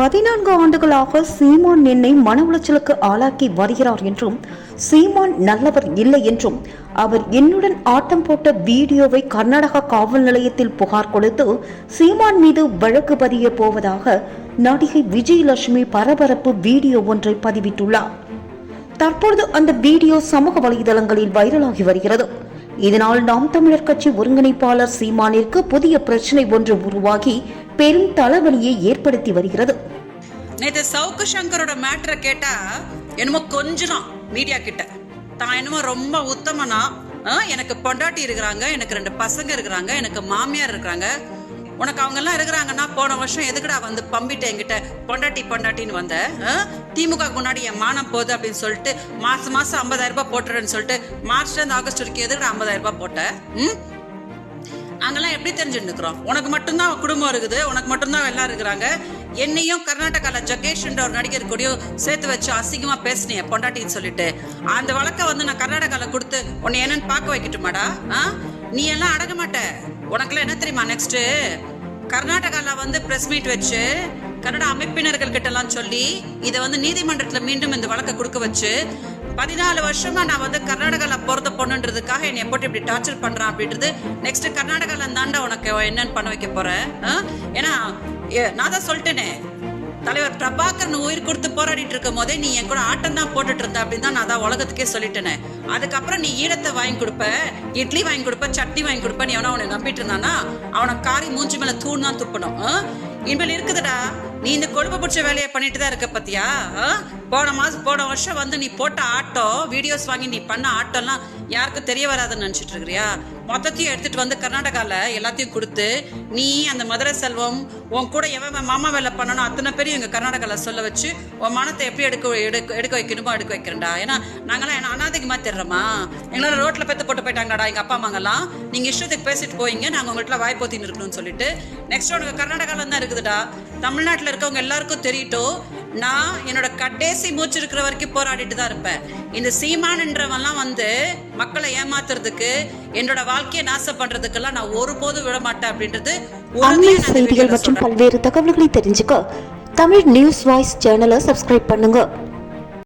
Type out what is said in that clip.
பதினான்கு ஆண்டுகளாக சீமான் என்னை மன உளைச்சலுக்கு ஆளாக்கி வருகிறார் என்றும் சீமான் நல்லவர் இல்லை என்றும் அவர் என்னுடன் ஆட்டம் போட்ட வீடியோவை கர்நாடகா காவல் நிலையத்தில் புகார் கொடுத்து சீமான் மீது வழக்கு பதிய போவதாக நடிகை விஜயலட்சுமி பரபரப்பு வீடியோ ஒன்றை பதிவிட்டுள்ளார். தற்பொழுது அந்த வீடியோ சமூக வலைதளங்களில் வைரலாகி வருகிறது. இதனால் நாம் தமிழர் கட்சி ஒருங்கிணைப்பாளர் சீமானிற்கு புதிய பிரச்சனை ஒன்று உருவாகி பெரும் தலைவலியை ஏற்படுத்தி வருகிறது. நேற்று சவுக்கு சங்கரோட மேட்ரை கேட்டா என்னமோ கொஞ்சம் மீடியா கிட்ட. தான் என்னமோ ரொம்ப உத்தமனா ஆ, எனக்கு பொண்டாட்டி இருக்கிறாங்க எனக்கு ரெண்டு பசங்க இருக்கிறாங்க எனக்கு மாமியார் இருக்கிறாங்க. உனக்கு அவங்க எல்லாம் இருக்கிறாங்கன்னா போன வருஷம் எதுக்குடா வந்து பம்பிட்டு என்கிட்ட பொண்டாட்டி பொண்டாட்டின்னு வந்த? திமுக முன்னாடி என் மானம் போகுது அப்படின்னு சொல்லிட்டு மாசம் மாசம் ஐம்பதாயிரம் ரூபாய் போட்டுறேன்னு சொல்லிட்டு மார்ச்ல இருந்து ஆகஸ்ட் வரைக்கும் எதுக்குடா ஐம்பதாயிரம் ரூபாய் போட்ட? ம்? நாங்கெல்லாம் எப்படி தெரிஞ்சுருக்கிறோம் உனக்கு மட்டும்தான் குடும்பம் இருக்குது உனக்கு மட்டும்தான் எல்லாம் இருக்கிறாங்க. என்னையும் கர்நாடகால ஜகேஷ்ன்ற ஒரு நடிகர் கூடயும் சேர்த்து வச்சு அசிங்கமா பேசினேன் பொண்டாட்டின்னு சொல்லிட்டு. அந்த வழக்கை வந்து நான் கர்நாடகால கொடுத்து உன்னை என்னன்னு பார்க்க வைக்கட்டுமாடா? ஆ? நீ எல்லாம் அடங்க மாட்ட. உனக்குலாம் என்ன தெரியுமா நெக்ஸ்ட் கர்நாடகால வந்து பிரஸ் மீட் வச்சு கன்னட அமைப்பினர்கள் கிட்ட எல்லாம் சொல்லி இதை வந்து நீதிமன்றத்துல மீண்டும் இந்த வழக்கை கொடுக்க வச்சு பதினாலு வருஷமா நான் வந்து கர்நாடகால பிறந்த என்னை போட்டு இப்படி டார்ச்சர் பண்ணுறான் அப்படின்றது நெக்ஸ்ட் கர்நாடகாவில் இருந்தாண்டா உனக்கு என்னன்னு பண்ண வைக்க போகிறேன் ஏன்னா நான் தான் சொல்லிட்டேனே. தலைவர் பிரபாகரன் உயிர் கொடுத்து போராடிட்டு இருக்கும் போதே நீ என் கூட ஆட்டம் தான் போட்டுட்டு இருந்த அப்படின்னு தான் நான் தான் உலகத்துக்கே சொல்லிட்டேனே. அதுக்கப்புறம் நீ ஈழத்தை வாங்கி கொடுப்ப இட்லி வாங்கி கொடுப்ப சட்னி வாங்கி கொடுப்ப நீ எவனா அவனை நம்பிட்டு இருந்தானா? அவனை காரி மூஞ்சி மேல தூண் தான் துப்பணும் இனிமேல் இருக்குதுடா. நீ இந்த கொழுப்பு பிடிச்ச வேலையை பண்ணிட்டு தான் இருக்க பத்தியா? போன மாசம் போன வருஷம் வந்து நீ போட்ட ஆட்டோ வீடியோஸ் வாங்கி நீ பண்ண ஆட்டோலாம் யாருக்கும் தெரிய வராதுன்னு நினச்சிட்டு இருக்கிறியா? மொத்தத்தையும் எடுத்துட்டு வந்து கர்நாடகாவில் எல்லாத்தையும் கொடுத்து நீ அந்த மதுரை செல்வம் உன் கூட எவன் மாமா வேலை பண்ணணும் அத்தனை பேரும் எங்கள் கர்நாடகாவில் சொல்ல வச்சு உன் மனத்தை எப்படி எடுக்க எடுக்க எடுக்க வைக்கணுமோ எடுக்க வைக்கிறேன்டா. ஏன்னா நாங்களாம் என்ன அனாதைக்குமா தெரிறோமா எங்களால் ரோட்டில் பெத்து போட்டு போயிட்டாங்கடா எங்கள் அப்பா அம்மாங்கெல்லாம். நீங்கள் இஷ்டத்துக்கு பேசிட்டு போயிங்க நாங்கள் உங்கள்கிட்ட வாய் போத்தின்னு இருக்கணும்னு சொல்லிட்டு. நெக்ஸ்ட் உனக்கு கர்நாடகாவில் தான் இருக்குதுடா. தமிழ்நாட்டில் இருக்கவங்க எல்லாருக்கும் தெரியட்டும் நான் என்னோட கடைசி மூச்சு இருக்கிற வரைக்கும் போராடிட்டு தான் இருப்பேன். இந்த சீமான்ன்றவன்லாம் வந்து மக்களை ஏமாத்துறதுக்கு என்னோட வாழ்க்கையை நாசம் பண்றதுக்கெல்லாம் நான் ஒருபோதும் விட மாட்டேன் அப்படின்றது அண்மை உறுதியா நான் இந்த செய்திகள் மற்றும். பல்வேறு தகவல்களை தெரிஞ்சுக்க. தமிழ் நியூஸ் வாய்ஸ் சேனலை சப்ஸ்கிரைப் பண்ணுங்க.